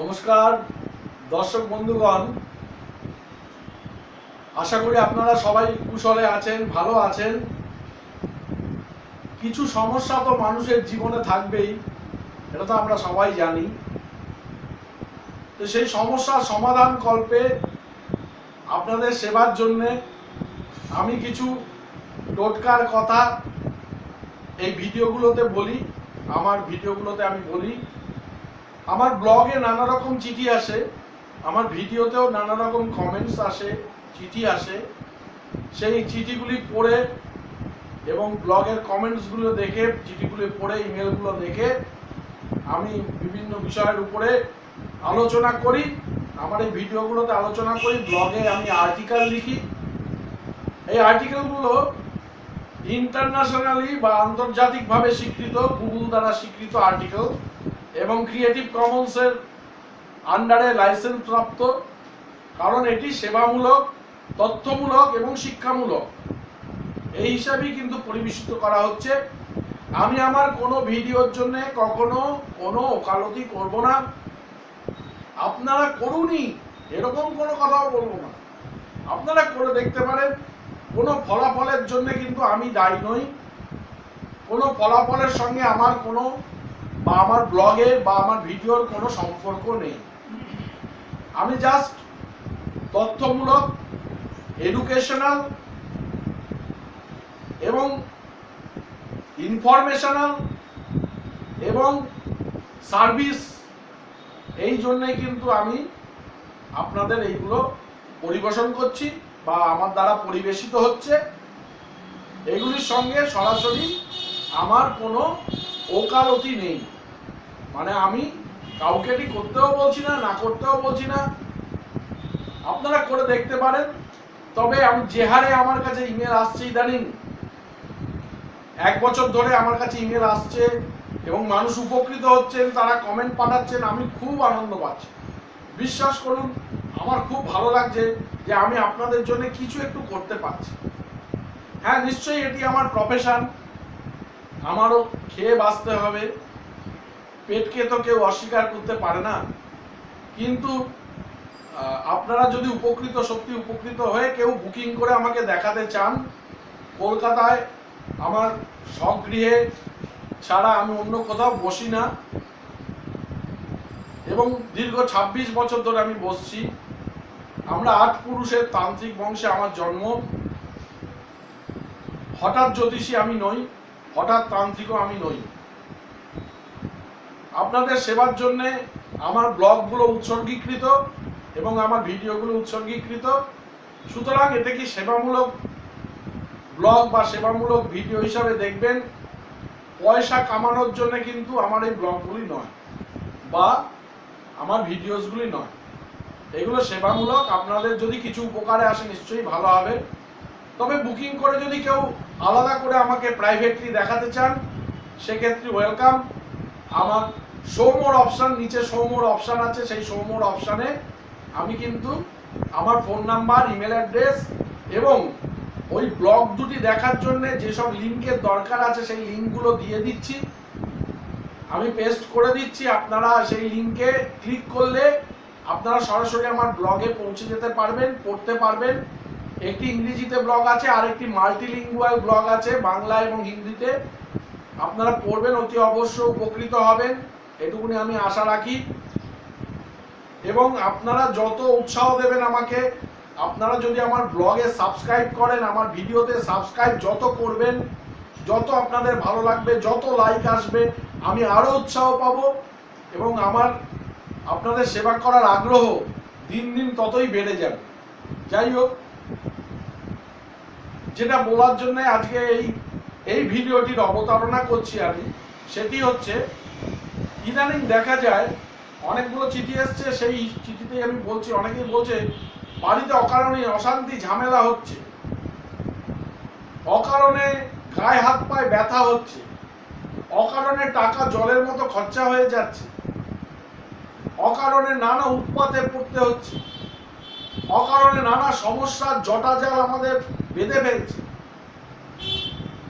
নমস্কার, দর্শক বন্ধুগণ। আশা করি আপনারা সবাই কুশলে আছেন, ভালো আছেন। কিছু সমস্যা তো মানুষের জীবনে থাকবেই, এটা তো আমরা সবাই জানি। তো সেই সমস্যার সমাধান কল্পে আপনাদের সেবার জন্যে আমি কিছু টোটকার কথা এই ভিডিওগুলোতে বলি, আমার ভিডিওগুলোতে আমি বলি। আমার ব্লগে নানা রকম চিঠি আসে, আমার ভিডিওতেও নানা রকম কমেন্টস আসে, চিঠি আসে। সেই চিঠিগুলি পড়ে এবং ব্লগের কমেন্টসগুলো দেখে, চিঠিগুলি পড়ে ইমেলগুলো দেখে আমি বিভিন্ন বিষয়ের উপরে আলোচনা করি, আমার এই ভিডিওগুলোতে আলোচনা করি ব্লগে আমি আর্টিকেল লিখি। এই আর্টিকেলগুলো ইন্টারন্যাশনালি বা আন্তর্জাতিকভাবে স্বীকৃত গুগল দ্বারা স্বীকৃত আর্টিকেল এবং ক্রিয়েটিভ কমন্সের আন্ডারে লাইসেন্স প্রাপ্ত কারণ এটি সেবামূলক, তথ্যমূলক এবং শিক্ষামূলক। এই হিসাবেই কিন্তু পরিবেশিত করা হচ্ছে। আমি আমার কোনো ভিডিওর জন্য কখনো কোনো ওকালতি করব না। আপনারা করুনই, এরকম কোনো কথাও বলব না। আপনারা করে দেখতে পারেন, কোনো ফলাফলের জন্য কিন্তু আমি দায়ী নই। কোনো ফলাফলের সঙ্গে আমার কোনো বা আমার ব্লগে বা আমার ভিডিওর কোনো সম্পর্ক নেই। আমি জাস্ট তথ্যমূলক এডুকেশনাল এবং ইনফরমেশনাল এবং সার্ভিস এই জন্যই কিন্তু আমি আপনাদের এইগুলো পরিবেশন করছি বা আমার দ্বারা পরিবেশিত হচ্ছে। এগুলির সঙ্গে সরাসরি আমার কোনো ওকালতি নেই। মানে আমি কাউকে করতেও বলছি না না করতেও বলছি না। আপনারা করে দেখতে পারেন। তবে আমি যে হারে আমার কাছে ইমেল আসছে ইদানিং, এক বছর ধরে আমার কাছে ইমেল আসছে এবং মানুষ উপকৃত হচ্ছেন, তারা কমেন্ট পাঠাচ্ছেন, আমি খুব আনন্দ পাচ্ছি। বিশ্বাস করুন, আমার খুব ভালো লাগছে যে আমি আপনাদের জন্য কিছু একটু করতে পারছি। হ্যাঁ নিশ্চয়ই এটি আমার প্রফেশন আমারও খেয়ে বাঁচতে হবে। পেটকে তো কেউ অস্বীকার করতে পারে না। কিন্তু আপনারা যদি উপকৃত, সত্যি উপকৃত হয়ে কেউ বুকিং করে আমাকে দেখাতে চান, কলকাতায় আমার স্বগৃহে ছাড়া আমি অন্য কোথাও বসি না এবং দীর্ঘ ২৬ বছর ধরে আমি বসছি। আমরা আট পুরুষের তান্ত্রিক বংশে আমার জন্ম। হঠাৎ জ্যোতিষী আমি নই, হঠাৎ তান্ত্রিকও আমি নই। আপনাদের সেবার জন্য আমার ব্লগগুলো উৎসর্গীকৃত এবং আমার ভিডিওগুলো উৎসর্গীকৃত। সুতরাং এতে কি সেবামূলক ব্লগ বা সেবামূলক ভিডিও হিসাবে দেখবেন? পয়সা কামানোর জন্য কিন্তু আমার এই ব্লগগুলি নয় বা আমার ভিডিওসগুলি নয়। এগুলো সেবামূলক, আপনাদের যদি কিছু উপকারে আসে নিশ্চয়ই ভালো হবে। তবে বুকিং করে যদি কেউ আলাদা করে আমাকে প্রাইভেটলি দেখাতে চান, সেক্ষেত্রে ওয়েলকাম আমার সৌমোর অপশান নিচে সৌমোর অপশান আছে, সেই সৌমোর অপশানে আমি কিন্তু আমার ফোন নাম্বার ইমেল অ্যাড্রেস এবং ওই ব্লগ দুটি দেখার জন্য যেসব লিঙ্কের দরকার আছে, সেই লিঙ্কগুলো দিয়ে দিচ্ছি। আমি পেস্ট করে দিচ্ছি, আপনারা সেই লিঙ্কে ক্লিক করলে আপনারা সরাসরি আমার ব্লগে পৌঁছে যেতে পারবেন, পড়তে পারবেন। একটি ইংরেজিতে ব্লগ আছে আর একটি মাল্টিলিঙ্গুয়াল ব্লগ আছে, বাংলা এবং হিন্দিতে। আপনারা পড়বেন, অতি অবশ্য উপকৃত হবেন। এটুকুনি আমি আশা রাখি। এবং আপনারা যত উৎসাহ দেবেন আমাকে, আপনারা যদি আমার ব্লগে সাবস্ক্রাইব করেন, আমার ভিডিওতে সাবস্ক্রাইব যত করবেন, যত আপনাদের ভালো লাগবে, যত লাইক আসবে, আমি আরও উৎসাহ পাবো। এবং আমার আপনাদের সেবা করার আগ্রহ দিন দিন ততই বেড়ে যাবে। যাই হোক, যেটা বলার জন্য আজকে এই এই ভিডিওটির অবতারণা করছি আমি, সেটি হচ্ছে ইদানিং দেখা যায়, অনেকগুলো চিঠি এসছে, সেই চিঠিতেই আমি বলছি, অনেকেই বলছে, বাড়িতে অকারণে অশান্তি, ঝামেলা হচ্ছে। অকারণে গায়ে হাত পায়ে ব্যথা হচ্ছে। অকারণে টাকা জলের মতো খরচা হয়ে যাচ্ছে। অকারণে নানা উৎপাতে পড়তে হচ্ছে। অকারণে নানা সমস্যার জটাজাল আমাদের বেঁধে ফেলছে।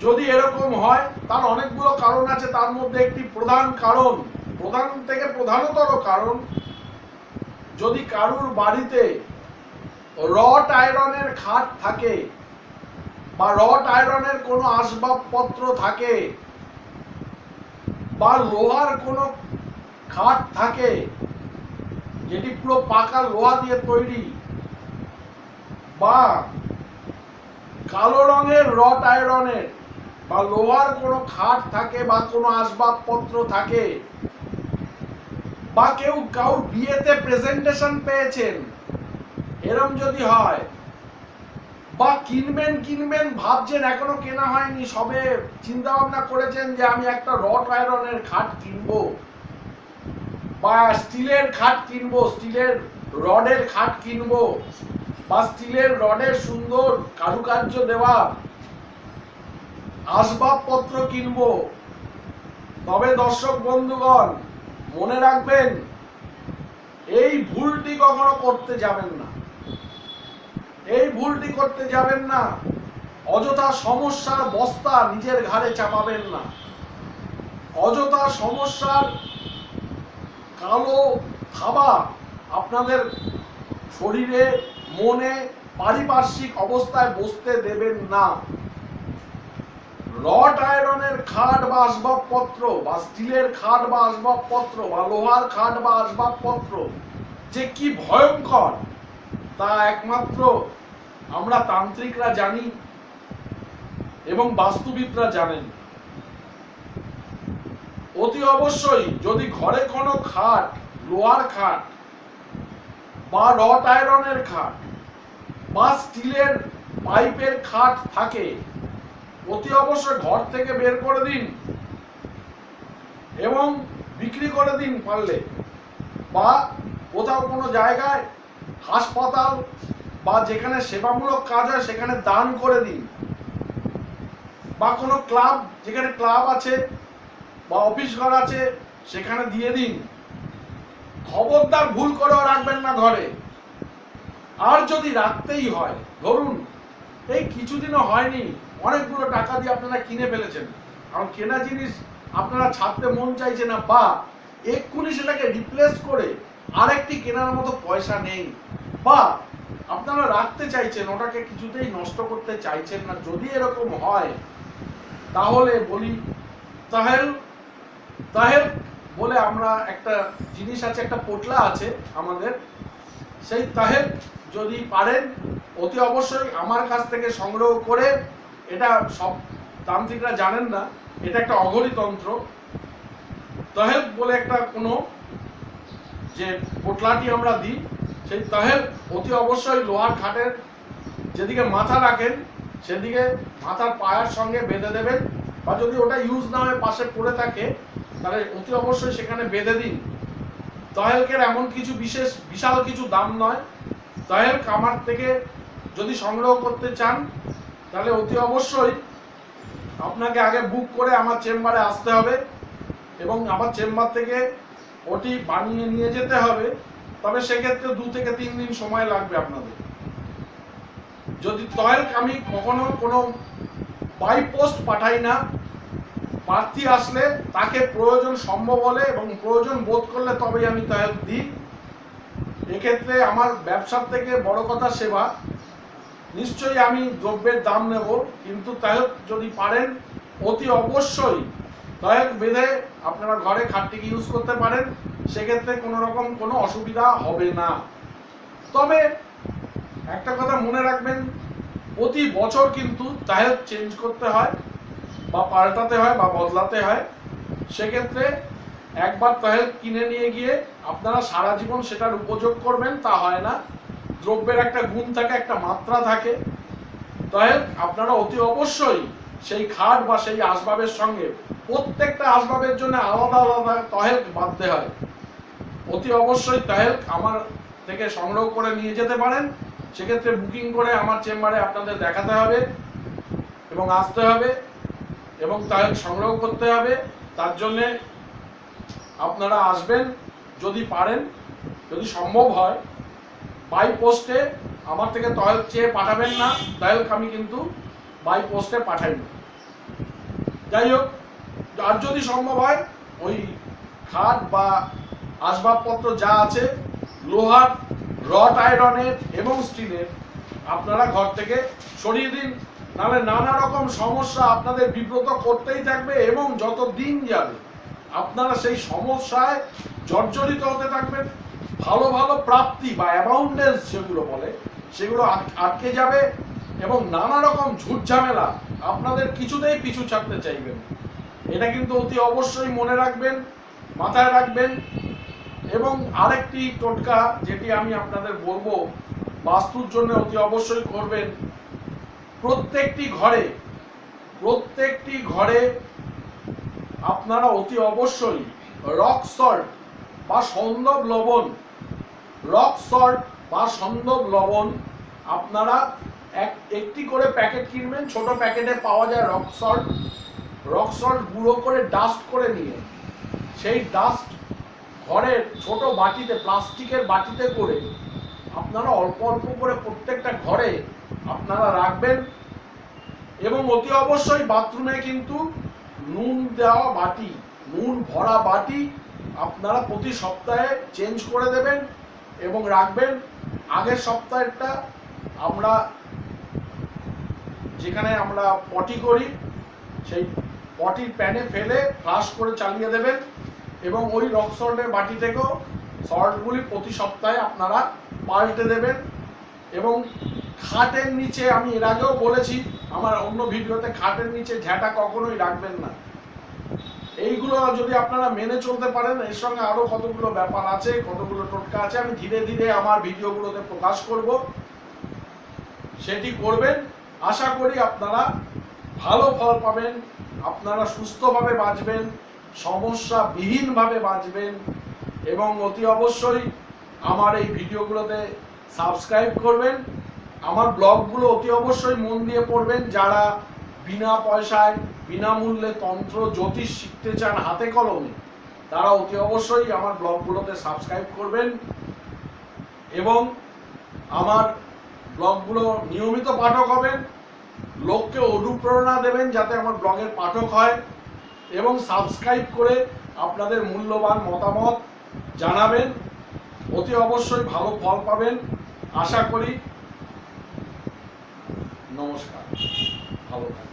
যদি এরকম হয়, তার অনেকগুলো কারণ আছে, তার মধ্যে একটি প্রধান কারণ। প্রধান থেকে প্রধানতর কারণ, যদি কারুর বাড়িতে রট আয়রনের খাট থাকে বা রট আয়রনের কোনো আসবাবপত্র থাকে বা লোহার কোনো খাট থাকে যেটি পুরো পাকা লোহা দিয়ে তৈরি বা কালো রঙের রট আয়রনের বা লোহার কোনো খাট থাকে বা কোনো আসবাবপত্র থাকে বা কেউ কাউ বিয়েতে প্রেজেন্টেশন পেয়েছেন। এরম যদি হয়, বা কিনবেন কিনবেন, ভাবছেন, এখনও কেনা হয়নি, সবে চিন্তা ভাবনা করেছেন যে আমি একটা রড আয়রনের খাট কিনবো, বা স্টিলের খাট কিনবো, স্টিলের রডের খাট কিনবো, বা স্টিলের রডের সুন্দর কারুকার্য দেওয়া আসবাবপত্র কিনবো। তবে দর্শক বন্ধুগণ মনে রাখবেন, এই ভুলটি কখনো করতে যাবেন না। এই ভুলটি করতে যাবেন না। অযথা সমস্যার বস্তা নিজের ঘাড়ে চাপাবেন না। অযথা সমস্যার কালো থাবা আপনাদের শরীরে, মনে, পারিপার্শ্বিক অবস্থায় বসতে দেবেন না। রড আয়রনের খাট বা আসবাবপত্র বা স্টিলের খাট বা আসবাবপত্র বা লোহার খাট বা আসবাবপত্র যে কি ভয়ঙ্কর, তা একমাত্র আমরা তান্ত্রিকরা জানি এবং বাস্তুবিদরা জানেন। অতি অবশ্যই যদি ঘরে কোনো খাট, লোহার খাট বা রড আয়রনের খাট বা স্টিলের পাইপের খাট থাকে অতি অবশ্যই ঘর থেকে বের করে দিন এবং বিক্রি করে দিন পারলে। বা কোথাও কোনো জায়গায় হাসপাতাল বা যেখানে সেবামূলক কাজ হয়, সেখানে দান করে দিন। বা কোনো ক্লাব, যেখানে ক্লাব আছে বা অফিস ঘর আছে, সেখানে দিয়ে দিন। খবরদার ভুল করেও রাখবেন না ঘরে। আর যদি রাখতেই হয়, ধরুন, এই কিছুদিনও হয়নি অনেকগুলো টাকা দিয়ে আপনারা কিনে ফেলেছেন। কারণ কেনা জিনিস আপনারা ছাড়তে মন চাইছে না, বা এক্ষুনি সেটাকে রিপ্লেস করে আরেকটি কেনার মতো পয়সা নেই। বা আপনারা রাখতে চাইছেন, ওটাকে কিছুতেই নষ্ট করতে চাইছেন না। যদি এরকম হয়, তাহলে বলি, তাহেল তাহেল বলে আমরা একটা জিনিস আছে, একটা পোটলা আছে আমাদের। সেই তাহেল যদি পারেন, অতি অবশ্যই আমার কাছ থেকে সংগ্রহ করে এটা সব তান্ত্রিকরা জানেন না, এটা একটা অঘরী তন্ত্র তাহেল বলে একটা কোনো যে পোটলাটি আমরা দিই, সেই তাহেল অতি অবশ্যই লোহার খাটের যেদিকে মাথা রাখেন, সেদিকে মাথার পায়ের সঙ্গে বেঁধে দেবেন। বা যদি ওটা ইউজ না হয়ে পাশে পড়ে থাকে, তাহলে অতি অবশ্যই সেখানে বেঁধে দিন। তহেলকের এমন কিছু বিশেষ, বিশাল কিছু দাম নয়। তহেল কামার থেকে যদি সংগ্রহ করতে চান তাহলে অতি অবশ্যই আপনাকে আগে বুক করে আমার চেম্বারে আসতে হবে এবং আমার চেম্বার থেকে ওটি বানিয়ে নিয়ে যেতে হবে। তবে সেক্ষেত্রে দু থেকে তিন দিন সময় লাগবে আপনাদের। যদি তয়েল আমি কখনো কোনো বাই পোস্ট পাঠাই না, প্রার্থী আসলে তাকে প্রয়োজন সম্ভব হলে এবং প্রয়োজন বোধ করলে তবেই আমি তয়েল দিই। এক্ষেত্রে আমার ব্যবসার থেকে বড় কথা সেবা। নিশ্চয়ই আমি দ্রব্যের দাম নেব, কিন্তু তয়েল যদি পারেন, অতি অবশ্যই তয়েল বেঁধে আপনারা ঘরে খাটটিকে ইউজ করতে পারেন, সেক্ষেত্রে কোনো রকম কোনো অসুবিধা হবে না। তবে একটা কথা মনে রাখবেন, প্রতি বছর কিন্তু টায়ার চেঞ্জ করতে হয়, বা পাল্টাতে হয়, বা বদলাতে হয়। সেক্ষেত্রে একবার টায়ার কিনে নিয়ে গিয়ে আপনারা সারা জীবন সেটার উপযোগ করবেন, তা হয় না। দ্রব্যের একটা গুণ থাকে, একটা মাত্রা থাকে। তাহলে আপনারা অতি অবশ্যই সেই খাট বা সেই আসবাবের সঙ্গে প্রত্যেকটা আসবাবের জন্য আলাদা আলাদা তহেল বাঁধতে হয়। অতি অবশ্যই তহেল আমার থেকে সংগ্রহ করে নিয়ে যেতে পারেন। সেক্ষেত্রে বুকিং করে আমার চেম্বারে আপনাদের দেখাতে হবে এবং আসতে হবে এবং তার সংগ্রহ করতে হবে। তার জন্যে আপনারা আসবেন যদি পারেন, যদি সম্ভব হয়। বাই পোস্টে আমার থেকে তয়েল চেয়ে পাঠাবেন না, তয়েল আমি কিন্তু বাই পোস্টে পাঠাই না। যাই হোক, আর যদি সম্ভব হয়, ওই খাট বা আসবাবপত্র যা আছে, লোহার রড আয়রনের এবং স্টিলের আপনারা ঘর থেকে সরিয়ে দিন। নাহলে নানা রকম সমস্যা আপনাদের বিব্রত করতেই থাকবে এবং যত দিন যাবে, আপনারা সেই সমস্যায় জর্জরিত হতে থাকবেন। ভালো ভালো প্রাপ্তি বা অ্যাবাউন্ডেন্স যেগুলো বলে, সেগুলো আট- আটকে যাবে এবং নানা রকম ঝুট ঝামেলা আপনাদের কিছুতেই পিছু ছাড়তে চাইবেন এটা কিন্তু অতি অবশ্যই মনে রাখবেন, মাথায় রাখবেন এবং আরেকটি টোটকা যেটি আমি আপনাদের বলব, বাস্তুর জন্য অতি অবশ্যই করবেন, প্রত্যেকটি ঘরে প্রত্যেকটি ঘরে আপনারা অতি অবশ্যই রক সল্ট বা সন্দব লবণ রক সল্ট বা সন্দব লবণ, আপনারা এক, একটি করে প্যাকেট কিনবেন, ছোট প্যাকেটে পাওয়া যায় রক সল্ট। রক সল্ট গুঁড়ো করে ডাস্ট করে নিয়ে, সেই ডাস্ট ঘরের ছোট বাটিতে, প্লাস্টিকের বাটিতে করে আপনারা অল্প অল্প করে প্রত্যেকটা ঘরে আপনারা রাখবেন এবং অতি অবশ্যই বাথরুমে কিন্তু নুন দেওয়া বাটি, নুন ভরা বাটি আপনারা প্রতি সপ্তাহে চেঞ্জ করে দেবেন। এবং রাখবেন আগের সপ্তাহেরটা আমরা যেখানে আমরা পটি করি, সেই পটির প্যানে ফেলে ফ্লাশ করে চালিয়ে দেবেন এবং ওই রক সল্টের বাটি থেকেও সল্টগুলি প্রতি সপ্তাহে আপনারা পাল্টে দেবেন এবং খাটের নিচে আমি এর আগেও বলেছি, আমার অন্য ভিডিওতে খাটের নিচে ঝ্যাঁটা কখনোই রাখবেন না। এইগুলো যদি আপনারা মেনে চলতে পারেন, এর সঙ্গে আরও কতগুলো ব্যাপার আছে, কতগুলো টোটকা আছে, আমি ধীরে ধীরে আমার ভিডিওগুলোতে প্রকাশ করব। সেটি করবেন। আশা করি আপনারা ভালো ফল পাবেন, আপনারা সুস্থভাবে বাঁচবেন সমস্যা বিহীনভাবে বাঁচবেন, এবং অতি অবশ্যই আমার এই ভিডিওগুলোতে সাবস্ক্রাইব করবেন। আমার ব্লগগুলো অতি অবশ্যই মন দিয়ে পড়বেন, যারা বিনা পয়সায় বিনামূল্যে তন্ত্র, জ্যোতিষ শিখতে চান হাতে কলমে, তারা অতি অবশ্যই আমার ব্লগগুলোতে সাবস্ক্রাইব করবেন এবং আমার ব্লগগুলো নিয়মিত পাঠক হবেন, লোককে অনুপ্রেরণা দেবেন যাতে আমার ব্লগের পাঠক হয় এবং সাবস্ক্রাইব করে আপনাদের মূল্যবান মতামত জানাবেন, অতি অবশ্যই ভালো ফল পাবেন। আশা করি নমস্কার, ভালো থাকবেন।